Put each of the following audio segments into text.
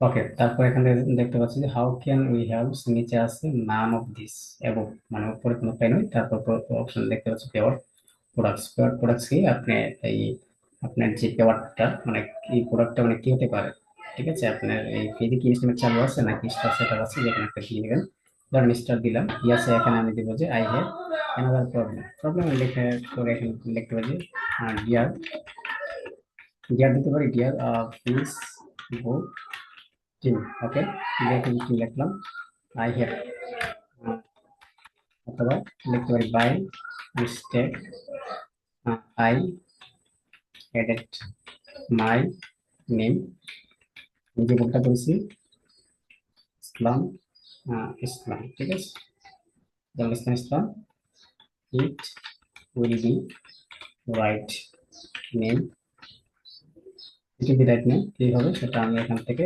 ওকে তারপর এখানে দেখতে পাচ্ছি যে হাউ ক্যান উই হেল্প নিচে আছে নান অফ দিস এবং মানে উপরে কোনো পাই নয় তারপর অপশন দেখতে পাচ্ছি পেওয়ার প্রোডাক্টস পেওয়ার প্রোডাক্টস কি? আপনি এই, আপনার যে পেওয়ারটা মানে এই প্রোডাক্টটা মানে কি হতে পারে? ঠিক আছে, আপনার এই ফেরি কি ইনস্ট্রুমেন্ট চালু আছে নাকি স্টার সেট আছে? যেখানে একটা দিয়ে নেবেন। ধরেন স্টার দিলাম ইয়াসে এখানে আমি দিব যে I have another problem problem লিখে, করে এখানে লিখতে পারি ডিয়ার ডিয়ার দিতে পারি dear please go team okay dear team লিখলাম আই হ্যাভ অথবা লিখতে পারি by mistake I added my name যে ভুলটা করেছি ইসলাম আহ, ইসলাম ঠিক আছে যেমন Islam Islam it will be right name এটি বি রাইট নেম কি হবে সেটা আমি এখান থেকে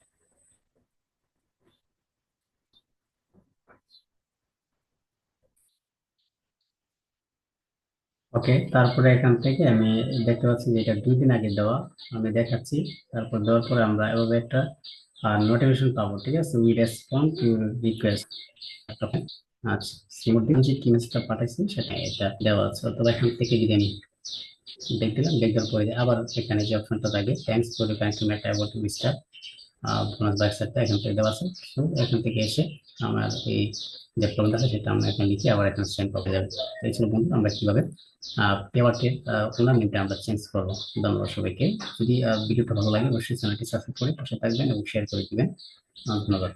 ওকে তারপরে এখান থেকে আমি দেখতে পাচ্ছি যে এটা দুই দিন আগে দেওয়া। আমি দেখাচ্ছি, তারপর দেওয়ার পরে আমরা এভাবে একটা নোটিফিকেশন পাবো, ঠিক আছে? উই রেসপন্ড টু রিকোয়েস্ট আচ্ছা সিমুদ্দিন যে মেসেজটা পাঠাইছি সেটা এটা দেওয়া আছে। অথবা এখান থেকে যদি আমি দেখ দিলাম দেখার পরে আবার এখানে যে অপশনটা থাকে thanks for you kind to met about mister bonus বাইসারটা এখান থেকে দেওয়া আছে। এখান থেকে এসে আমার এই যে প্রবলেমটা আছে সেটা আমরা এখানে লিখে আবার এখানে সেন্ড করতে যাবে। এই ছিল বন্ধু, আমরা কীভাবে পেওয়ারটির ওনার নেমটা আমরা চেঞ্জ করব। ধন্যবাদ সবাইকে। যদি ভিডিওটা ভালো লাগে, অবশ্যই চ্যানেলটি সাবস্ক্রাইব করে পাশে থাকবেন এবং শেয়ার করে দিবেন। ধন্যবাদ।